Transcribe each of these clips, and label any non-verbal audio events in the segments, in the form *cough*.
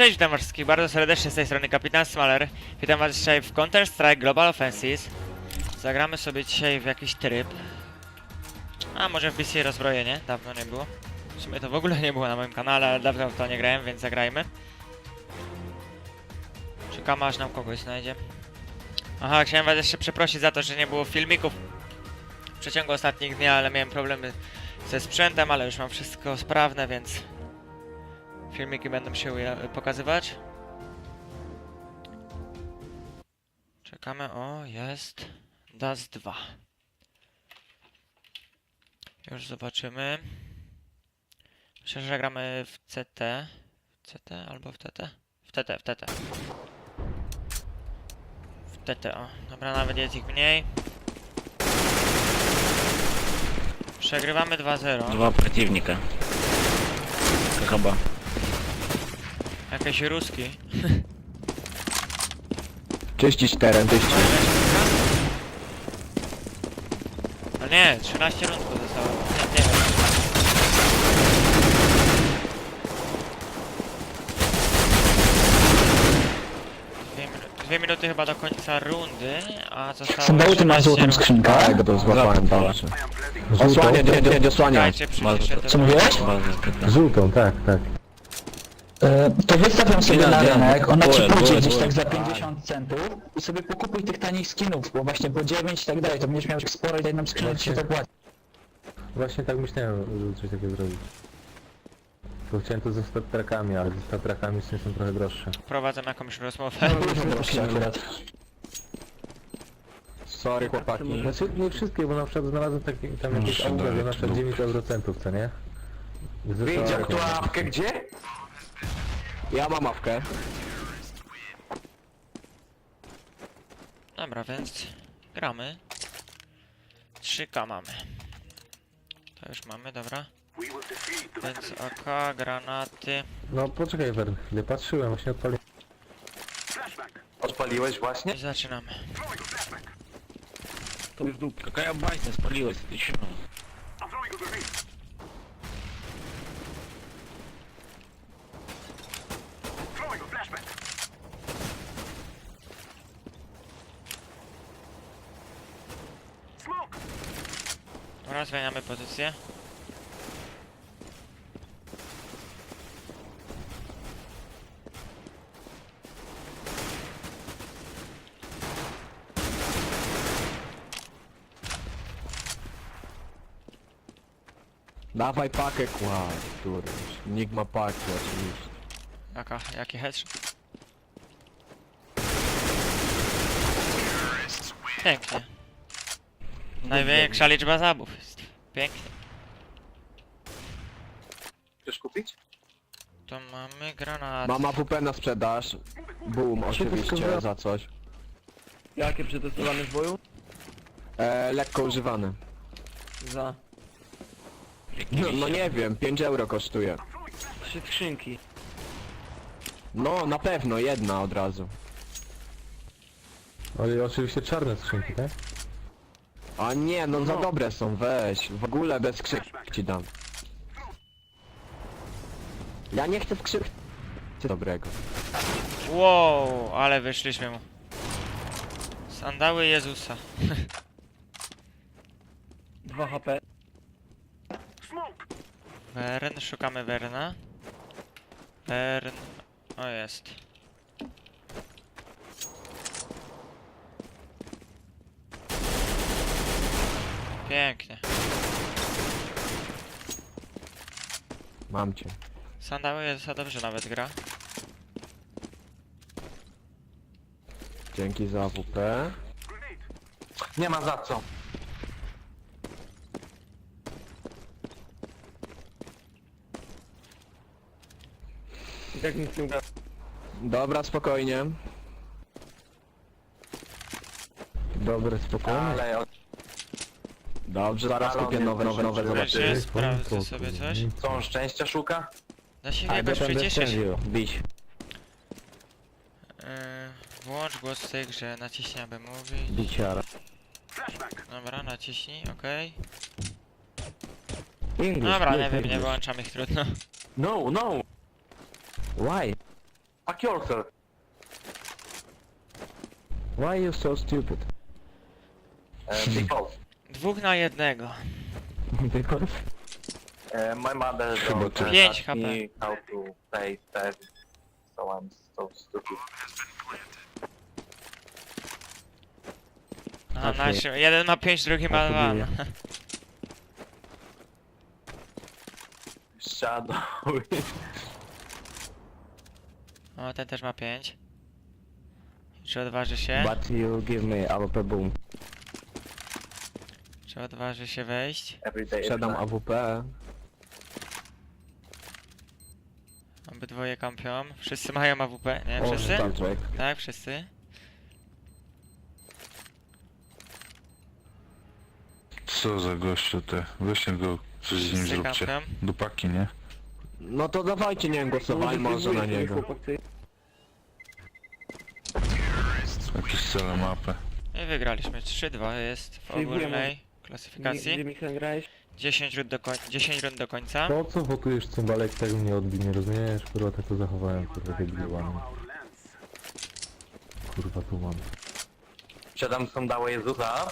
Cześć, witam wszystkich bardzo serdecznie z tej strony Kapitan Smaller. Witam was dzisiaj w Counter-Strike Global Offensive. Zagramy sobie dzisiaj w jakiś tryb. A może w BC rozbrojenie, dawno nie było. W sumie to w ogóle nie było na moim kanale, ale dawno w to nie grałem, więc zagrajmy. Czekamy aż nam kogoś znajdzie. Aha, chciałem was jeszcze przeprosić za to, że nie było filmików w przeciągu ostatnich dni, ale miałem problemy ze sprzętem, ale już mam wszystko sprawne, więc filmiki będą się pokazywać. Czekamy, o jest DAS 2. Już zobaczymy. Myślę, że gramy w CT. W CT albo w TT? W TT, w TT. W TT, o. Dobra, nawet jest ich mniej. Przegrywamy 2-0. Dwa przeciwnika. Chyba. Jakieś ruski. 34, 200. No nie, 13 rund pozostało. Nie, nie wiem. Dwie, minu- dwie minuty chyba do końca rundy, a zostało Sandały ty masz 13 złotą rund. skrzynkę? Tak, to złapałem dobrze. Osłaniać, nie, nie, nie, osłaniać. Czekajcie. Co mówiłeś? Żółtą, tak, tak. E, to wystaw ją sobie na rynek, ona ci byłem, pójdzie byłem, gdzieś byłem. tak za 50 centów i sobie pokupuj tych tanich skinów, bo właśnie po 9 i tak dalej, to będziesz miał sporo i jedną skrzynkę ci się to płaci. Właśnie tak myślałem, żeby coś takiego zrobić. Bo chciałem to ze statrakami, ale ze statrakami są są trochę droższe. Prowadzę jakąś rozmowę. Akurat. Sorry chłopaki. Znaczy nie wszystkie, bo na przykład znalazłem taki, tam jakieś auga, że dać na przykład lub. 9 eurocentów, co nie? Ze statrakami. awkę gdzie? Ja mam mapkę. Dobra, więc gramy. 3K mamy. To już mamy, dobra. Więc AK, granaty. No poczekaj Wern, chwilę patrzyłem, właśnie odpaliłem. Odpaliłeś właśnie? I zaczynamy. To już dupka. Jaka ja bajkę spaliłeś, ty zmieniamy pozycję. Dawaj pakę kład, któryś. Nikt ma pakę oczywiście. Jaka, jaki headshot? Pięknie. Największa liczba zabójstw. Pięknie. Chcesz kupić? To mamy granat. Mam AWP na sprzedaż. Boom, oczywiście, za coś. Jakie przetestowane w boju? E, lekko używane. Za No, no nie wiem, 5 euro kosztuje. trzy skrzynki. No, na pewno, jedna od razu. Ale oczywiście czarne skrzynki, tak? A nie, no za dobre są, weź. W ogóle bez skrzynki ci dam. Ja nie chcę skrzynki dobrego. Wow, ale wyszliśmy mu. Sandały Jezusa. *laughs* 2 HP. Wern, szukamy Werna. Wern. O jest. Pięknie. Mam cię. Sandały Jezusa dobrze nawet gra. Dzięki za AWP. Nie ma za co. I tak nic nie uda. Dobra, spokojnie. Dobre, spokojnie. Ale od- Dobrze, zaraz kupię nowe, nowe, nowe, Wreszcie zobaczymy. Ej, sprawdzę sobie coś. co on szczęścia szuka? Da się A, będę bić. włącz głos w tej grze, naciśnij aby mówić. Biciara. Dobra, naciśnij, okej. English, Dobra, nie wiem, nie English. wyłączam ich trudno. No, no. Why? Fuck yourself. Why you so stupid? Uh, because Dwóch na jednego. Uh, *laughs* my mother Chyba don't ty. uh, Pięć HP. me how to play service. So I'm so stupid. Aha, Okej. nasz, jeden ma 5, drugi ma 2. Atakuje. *laughs* Shadow. O, ten też ma 5. Czy odważy się? But you give me AWP boom. Czy odważy się wejść? Every day. Sprzedam every night. AWP. Obydwoje kampią. Wszyscy mają AWP, nie? O, Wszyscy? Star Trek. Tak, wszyscy. Co za gościu te? Weźcie go, coś z nim Wszyscy zróbcie. kampią. Dupaki, nie? No to dawajcie, nie wiem, głosowali może na niego. Jakieś cele mapy. I wygraliśmy. 3-2 jest w ogólnej klasyfikacji. gdzie mi grałeś? 10 rund do, koń 10 rund do końca. Po co wotujesz cymbalek, tak mnie odbił, nie rozumiesz? Kurwa, tak to zachowałem, kurwa, debilowany. Kurwa, tu mam. Sprzedam sandałę Jezusa.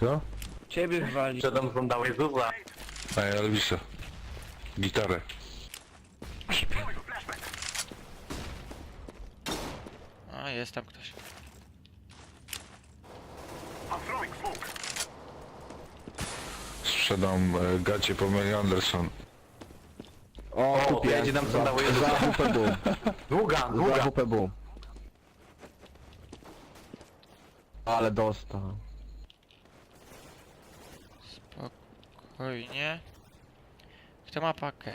Co? Ciebie. Sprzedam sandałę Jezusa. Ej, Elvisa. Gitarę. A, jest tam ktoś. Sprzedam e, gacie Pamela Anderson. O, O, kupię. jedzie nam Za, sandały za. AWP boom. *laughs* Długa, Za długa. Boom. Ale dostał. Spokojnie. Kto ma pakę?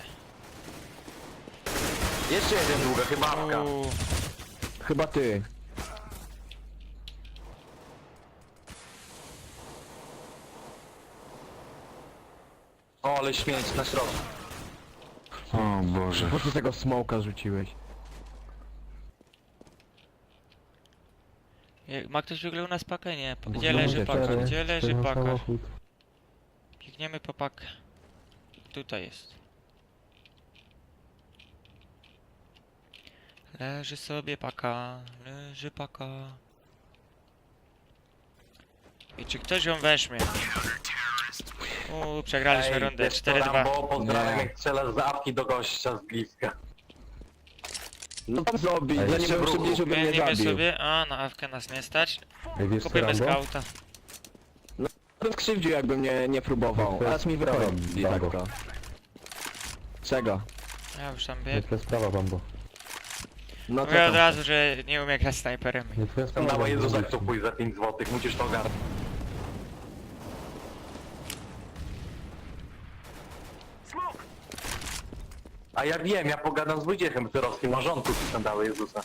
Jeszcze jeden długa, chyba awka. Uuu, Chyba ty. Ale śmieć na środku. O Boże. Po co tego smoka rzuciłeś? ma ktoś w ogóle u nas pakę? Nie. Gdzie leży paka? cztery, Gdzie leży paka? samochód. Biegniemy po pakę. Tutaj jest. Leży sobie paka, leży paka. I czy ktoś ją weźmie? Uuu, przegraliśmy Ej, rundę. wiesz co, 4-2. Rambo, pozdrawiam Nie. jak strzelasz z awki do gościa z bliska. No to zrobić, Ej, zanim jeszcze bym w ruchu. przybliżył, nie Zmienimy zabił. sobie. A, na awkę nas nie stać. Ej, wiesz co, Kupimy Rambo? skauta. Bym skrzywdził, jakbym nie, nie próbował. To jest Teraz mi wychodzi sprawa, taka. Czego? Ja już tam Nie twoja sprawa, Bambo. No co Mówię od tam? razu, że nie umiem grać snajperem. Nie twoja sprawa, Sandała Bambo. Jezusa mówię ci. kupuj za 5 zł, musisz to ogarnąć. A ja wiem, ja pogadam z Wojciechem Tyrowskim, a rząd kupi sandały Jezusa.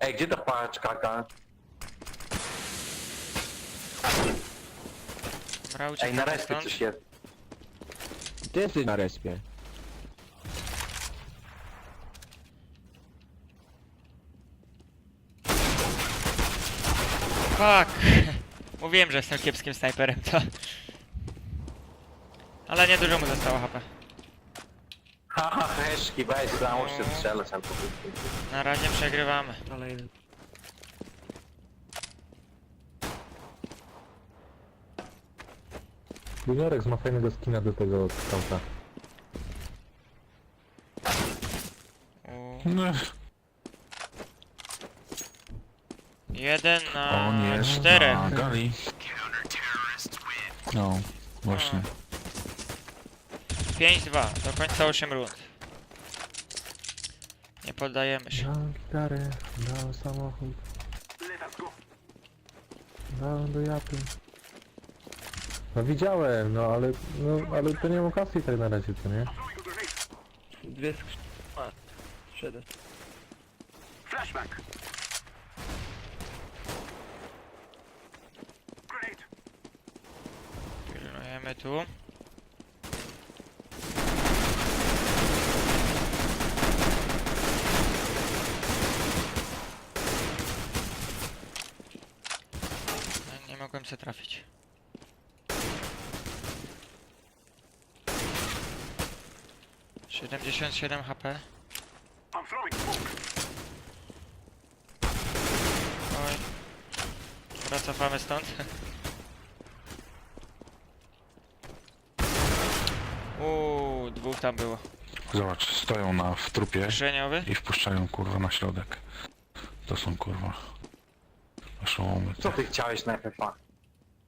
Ej, gdzie ta paczka? Dobra, Ej, uciekamy na respie stąd. coś jest. Ty jesteś na respie. Fuck! *laughs* Mówiłem, że jestem kiepskim snajperem, to... Ale nie dużo mu zostało HP. Haha, heszki, weź, załóż się strzelać albo. Na razie przegrywamy. Ale jeden. Juniorek ma fajnego skina do tego skauta. U... No, Jeden na on jest czterech. na gali. No, właśnie. 5-2, do końca 8 rund. Nie poddajemy się. Dałem gitarę, dałem samochód. Dałem do japy. No widziałem, no ale, no ale to nie mam kasy tak na razie, co nie? Dwie skrzynki. A, sprzedać. Mamy tu. No, nie mogłem się trafić. Siedemdziesiąt siedem HP. Oj. Wracamy stąd. *laughs* Uuu, dwóch tam było. Zobacz, stoją na w trupie Krzeniowy? i wpuszczają kurwa na środek. To są kurwa. Oszołomy. Co ty chciałeś na FFA?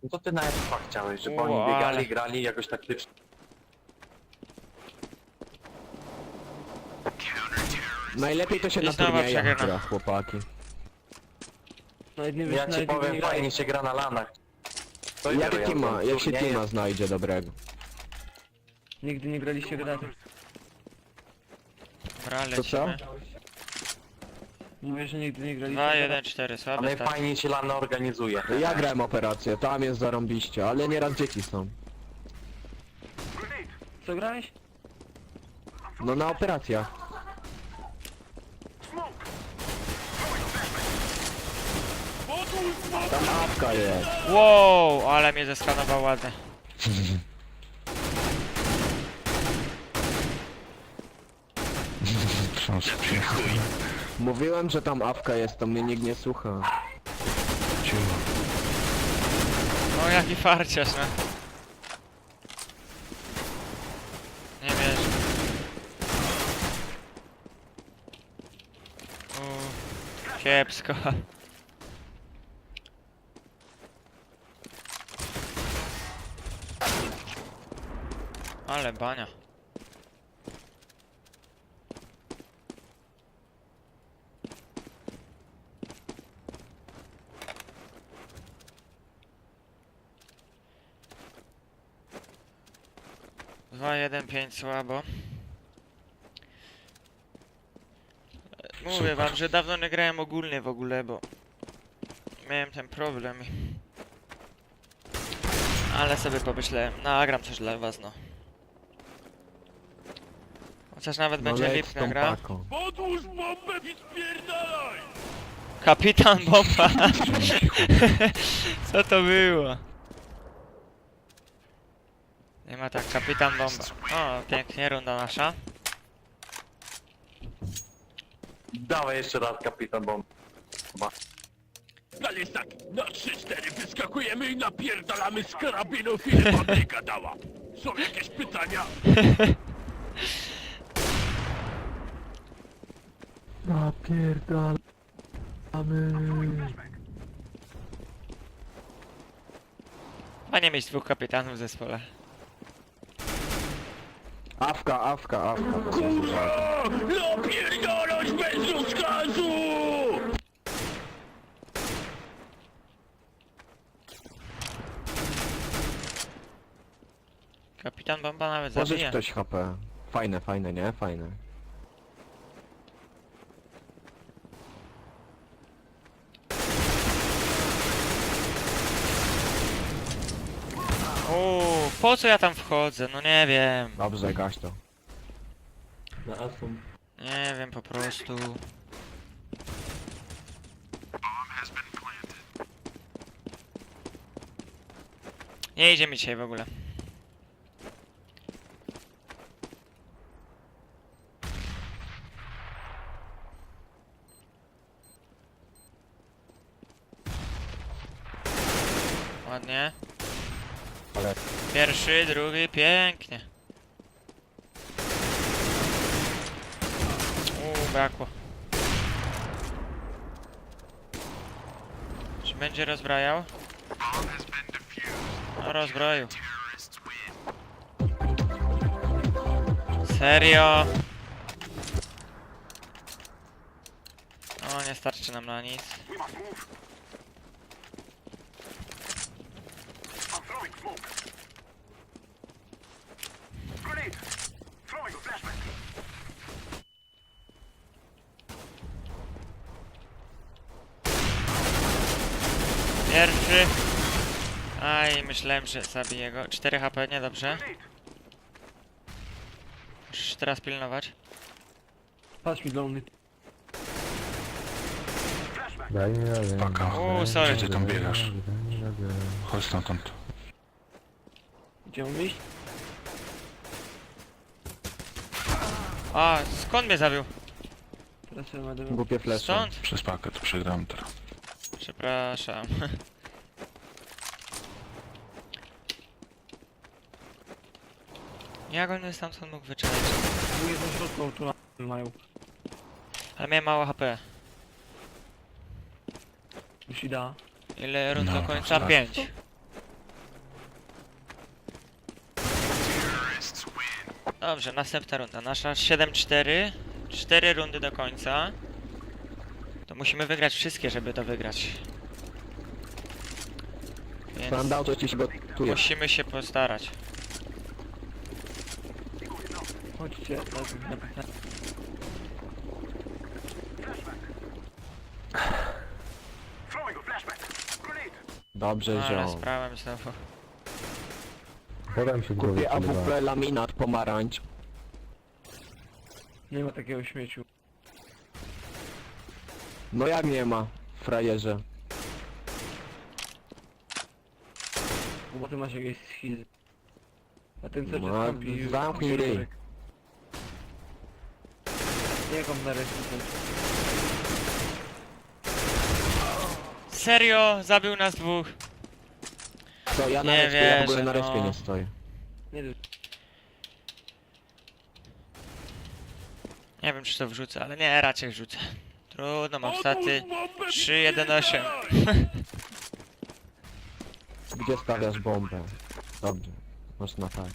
No to ty na FFA chciałeś, żeby Ło, oni biegali, grali jakoś taktycznie. Najlepiej to się I na znowu turniejach gra, chłopaki. Nawet nie wiesz, Ja ci powiem, nie fajnie się gra na lanach. To Jak idę, teama, ja jak się turnieje- teama znajdzie dobrego. Nigdy nie graliście w razem. Dobra, lecimy. Mówię, że nigdy nie graliście 2, w 1, razem. 4, A słabe start. najfajniej się lany organizuje. *laughs* Ja grałem operację, tam jest zarąbiście, ale nieraz dzieci są. Co grałeś? No na operacjach. Tam apka jest. Wow, ale mnie zeskanował ładnie. *laughs* Są przyjechali. Mówiłem, że tam awka jest, to mnie nikt nie słucha. Cicho. O, jaki farciarz, no. Nie wierzę. Uuu, kiepsko. Ale bania. Dwa, jeden, pięć słabo. E, Mówię Super. wam, że dawno nie grałem ogólnie w ogóle, bo miałem ten problem. Ale sobie pomyślałem, nagram coś dla was, no. Chociaż nawet No będzie leć lipna tą gra. paką. Kapitan Bomba! *laughs* Co to było? Nie ma tak, Kapitan Bomba. O, pięknie, runda nasza. Dawaj jeszcze raz kapitan bomb. Ale jest tak, na 3-4 wyskakujemy i napierdalamy z karabinów ile fabryka dała. Są jakieś pytania? *laughs* Napierdalamy. Fajnie mieć dwóch kapitanów w zespole. Awka, awka, awka. to jest Kurwa! Napierdalać bez rozkazu! Kapitan Bomba nawet Pożycz zabija. ktoś HP. Fajne, fajne, nie? Fajne. Uuu, po co ja tam wchodzę? No nie wiem. Dobrze, gaś to. Na Atom. Nie wiem po prostu. Nie idzie mi dzisiaj w ogóle. Ładnie. Pierwszy, drugi, pięknie. Uuu, brakło. Czy będzie rozbrajał? No rozbroił. Serio? O, nie starczy nam na nic. Pierwszy. Aj, myślałem, że zabiję go. 4 HP, niedobrze. Musisz teraz pilnować. Patrz mi dolny. Daj mi radę. Paka. Uuu, sorry. Gdzie ty tam biegasz? Chodź stamtąd. Gdzie mam iść? A, skąd mnie zabił? Teraz ja będę... Głupie flesze. Stąd? Przez pakę to przegrałem teraz. Przepraszam. *laughs* Jak on stamtąd mógł wyczaić? Był jeden środką, tu na... mają. Ale miałem mało HP. Już i da. Ile rund do No, końca? tak. 5. Dobrze, następna runda. Nasza 7-4. 4 rundy do końca. To musimy wygrać wszystkie, żeby to wygrać. Więc Standał to ci się gotuje. musimy się postarać. Chodźcie. Dobrze, Ale ziom. sprawę znowu. Woda mi się w głowie Kupię przelewała. AWP laminat pomarańcz. Nie ma takiego śmieciu. No jak nie ma, frajerze. Bo ty masz jakieś schizy. A ten co cię skampi... zamknij ryj. Jak on nareszcie. Serio? Zabił nas dwóch. To ja na Nie respie, ja w ogóle wierzę, na respie no. nie stoję. Nie wiem. Nie wiem czy to wrzucę, ale nie, raczej wrzucę. Trudno, mam staty Otwórz bombę, 3-1-8. Gdzie stawiasz bombę? Dobrze, można tak.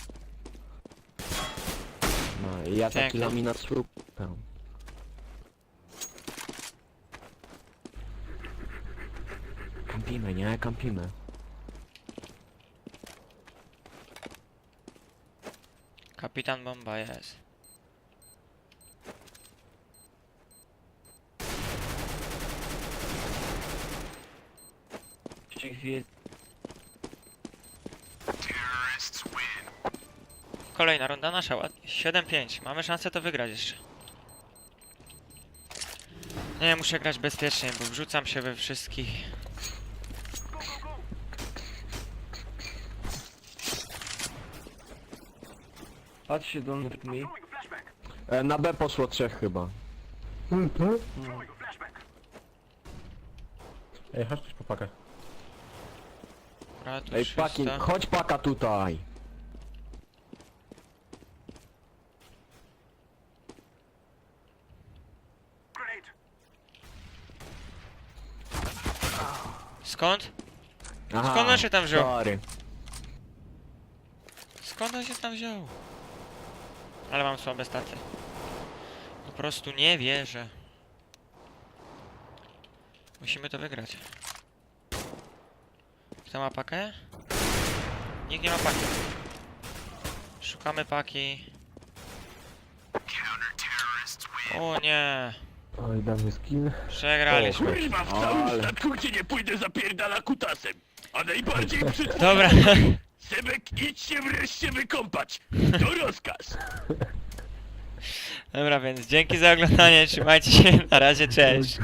No i ja taki laminat słupę. Kampimy, nie? Kampimy. Kapitan Bomba jest. Kolejna runda nasza, ładnie. 7-5. Mamy szansę to wygrać jeszcze. Nie, muszę grać bezpiecznie, bo wrzucam się we wszystkich. Patrzcie do mnie. E, na B poszło trzech chyba. Ej, chodź coś po pakę. Dobra, tu Ej, paki, chodź paka tutaj. Skąd? Skąd on się tam wziął? Sorry. Skąd on się tam wziął? Ale mam słabe staty. Po prostu nie wierzę. Musimy to wygrać. Kto ma pakę? Nikt nie ma paki. Szukamy paki. O nie, Oj, dam mi skin. przegraliśmy. Kurwa, w całym Ale- statku nie pójdę zapierdala kutasem. A najbardziej *laughs* przed Dobra, Sebek, idź się wreszcie wykąpać. To rozkaz. dobra, więc dzięki za oglądanie, trzymajcie się, na razie, cześć.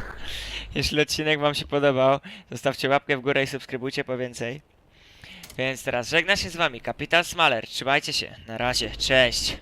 Jeśli odcinek wam się podobał, zostawcie łapkę w górę i subskrybujcie po więcej. Więc teraz żegna się z wami kapitan Smaler, trzymajcie się, na razie, cześć.